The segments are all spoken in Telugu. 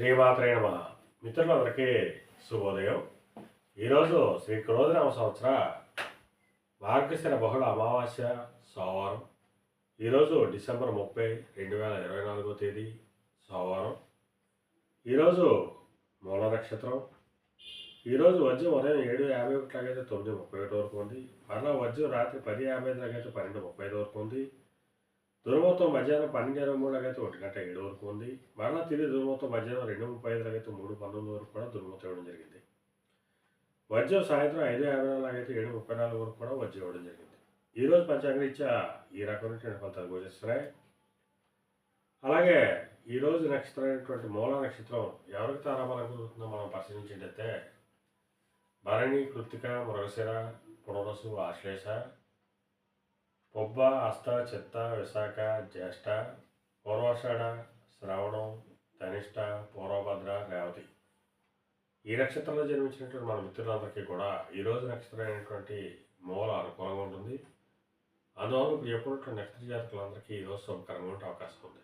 శ్రీమాత్రే నమ. మిత్రులందరికీ శుభోదయం. ఈరోజు శ్రీ క్రోధనామ సంవత్సర మార్గశిర బహుళ అమావాస్య సోమవారం. ఈరోజు డిసెంబర్ ముప్పై రెండు వేల ఇరవై నాలుగో తేదీ సోమవారం. ఈరోజు మూల నక్షత్రం ఈరోజు వజ్రం ఉదయం ఏడు యాభై ఒకటిలాగైతే తొమ్మిది ముప్పై ఒకటి వరకు ఉంది. మరలా వజ్రం రాత్రి పది యాభై ఐదులాగైతే పన్నెండు ముప్పై ఐదు వరకు ఉంది. దుర్మూర్తం మధ్యాహ్నం పన్నెండు ఇరవై మూడు అయితే ఒకటి గంట ఏడు వరకు ఉంది. మరలా తిరిగి దుర్మూర్తం మధ్యాహ్నం రెండు ముప్పై ఐదు అయితే మూడు పంతొమ్మిది వరకు కూడా దుర్మూర్తం ఇవ్వడం జరిగింది. వజ్రం సాయంత్రం ఐదు యాభై నాలుగు అయితే ఏడు ముప్పై నాలుగు వరకు కూడా వజ్రం ఇవ్వడం జరిగింది. ఈరోజు పంచాంగరీత్యా ఈ రకమైనటువంటి ఫలితాలు గోచిస్తున్నాయి అలాగే ఈరోజు నక్షత్రం అయినటువంటి మూల నక్షత్రం ఎవరికి తారాబలం కుదురుతుందో మనం పరిశీలించినట్టయితే భరణి కృత్తిక మృగశిర పునరసు ఆశ్లేష పొబ్బ అస్త చిత్త విశాఖ జ్యేష్ఠ పూర్వాషాఢ శ్రావణం ధనిష్ట పూర్వభద్ర రేవతి. ఈ నక్షత్రంలో జన్మించినటువంటి మన మిత్రులందరికీ కూడా ఈరోజు నక్షత్రం అయినటువంటి మూల అనుకూలంగా ఉంటుంది. అందువల్ల ఇప్పుడు ఎప్పుడు నక్షత్ర జాతకులందరికీ ఈరోజు శుభకరంగా ఉండే అవకాశం ఉంది.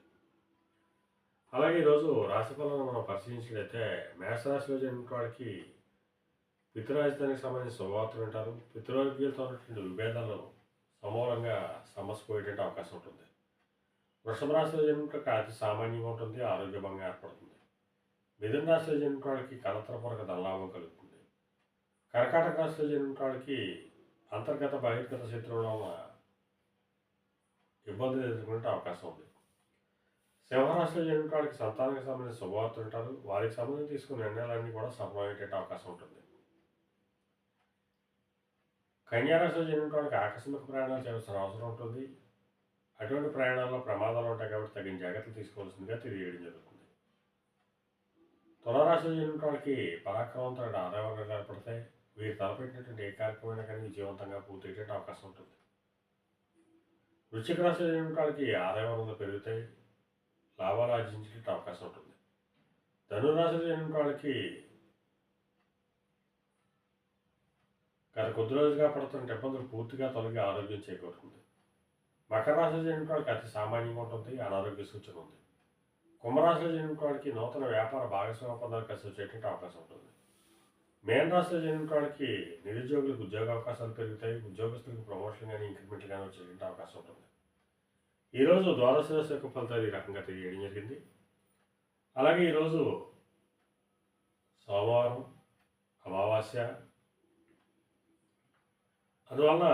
అలాగే ఈరోజు రాశిఫలాన్ని మనం పరిశీలించినట్లయితే మేషరాశిలో జన్మించిన వాడికి పితృరాజధానికి సంబంధించిన శుభవార్తలు వింటారు. పితృవర్గీయులతో ఉన్నటువంటి విభేదాలు సమూలంగా సమస్యపోయేటువంటి అవకాశం ఉంటుంది. వృషభ రాశిలో జన్మించక అతి సామాన్యంగా ఉంటుంది ఆరోగ్యభంగా ఏర్పడుతుంది. మిథున రాశిలో జన్మించిన వాళ్ళకి కలతరపూర్వక దల్లాభం కలుగుతుంది. కర్కాటక రాశిలో జన్మించిన వాళ్ళకి అంతర్గత బహిర్గత శత్రువుల ఇబ్బందులు ఎదుర్కొనే అవకాశం ఉంది. సింహరాశిలో జన్మించిన వాళ్ళకి సంతానానికి సంబంధించిన శుభవార్తలు ఉంటారు వారికి సంబంధించి తీసుకున్న నిర్ణయాలన్నీ కూడా సఫలమయ్యేట అవకాశం ఉంటుంది. కన్యారాశిలో జన్మించిన ఆకస్మిక ప్రయాణాలు చేయాల్సిన అవసరం ఉంటుంది. అటువంటి ప్రయాణాల్లో ప్రమాదాలు ఉంటాయి కాబట్టి తగిన జాగ్రత్తలు తీసుకోవాల్సిందిగా తెలియడం జరుగుతుంది. తులారాశిలో జరిగిన వాళ్ళకి పరాక్రమవంతులైన ఆదాయాలు ఏర్పడతాయి. వీరు తలపెట్టినటువంటి ఏ కార్యక్రమైనా కానీ విజయవంతంగా పూర్తయ్యేటువంటి అవకాశం ఉంటుంది. వృశ్చిక రాశిలో జరిగిన వాళ్ళకి ఆదాయ వనరులు పెరుగుతాయి. లాభాలు ఆర్జించేటువంటి అవకాశం ఉంటుంది. ధనురాశిలో జరిగిన వాళ్ళకి గత కొద్ది రోజులుగా పడుతున్న ఇబ్బందులు పూర్తిగా తొలగి ఆరోగ్యం చేకూరుతుంది. మకర రాశిలో జరిగిన వాళ్ళకి అతి సామాన్యంగా ఉంటుంది అనారోగ్య సూచన ఉంది. కుంభరాశిలో జరిగిన వాళ్ళకి నూతన వ్యాపార భాగస్వామ్య ఒప్పందాలు కలిసి వచ్చేటువంటి అవకాశం ఉంటుంది. మేన్ రాశిలో జరిగిన వాళ్ళకి నిరుద్యోగులకు ఉద్యోగ అవకాశాలు పెరుగుతాయి ఉద్యోగస్తులకు ప్రమోషన్ కానీ ఇంక్రిమెంట్ కానీ వచ్చేటువంటి అవకాశం ఉంటుంది. ఈరోజు ద్వాదశ రాశి యొక్క ఫలితాలు ఈ రకంగా తెలియడం జరిగింది. అలాగే ఈరోజు సోమవారం అమావాస్య అందువల్ల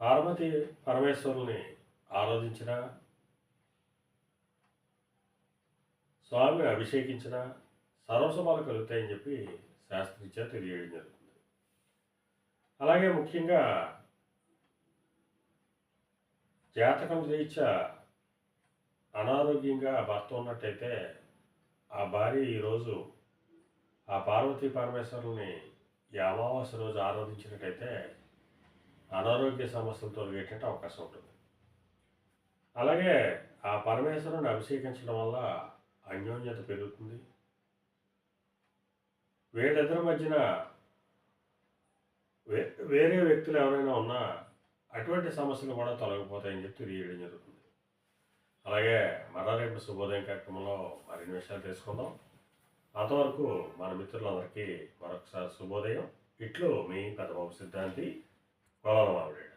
పార్వతి పరమేశ్వరుని ఆరాధించిన స్వామిని అభిషేకించిన సర్వశుభాలు కలుగుతాయని చెప్పి శాస్త్రీత్యా తెలియడం జరుగుతుంది. అలాగే ముఖ్యంగా జాతకం రీత్యా అనారోగ్యంగా భర్త ఉన్నట్టయితే ఆ భార్య ఈరోజు ఆ పార్వతీ పరమేశ్వరుని ఈ అమావాస్య రోజు ఆరాధించినట్టయితే అనారోగ్య సమస్యలు తొలగేటట్టు అవకాశం ఉంటుంది. అలాగే ఆ పరమేశ్వరుని అభిషేకించడం వల్ల అన్యోన్యత పెరుగుతుంది. వీళ్ళిద్దరి మధ్యన వే వేరే వ్యక్తులు ఎవరైనా ఉన్నా అటువంటి సమస్యలు కూడా తొలగిపోతాయని చెప్పి తెలియడం జరుగుతుంది. అలాగే మరలా రేపు శుభోదయం కార్యక్రమంలో మరిన్ని విషయాలు తెలుసుకుందాం. అంతవరకు మన మిత్రులందరికీ మరొకసారి శుభోదయం. ఇట్లు మీ పెద్దబాబు సిద్ధాంతి కోలమావిడ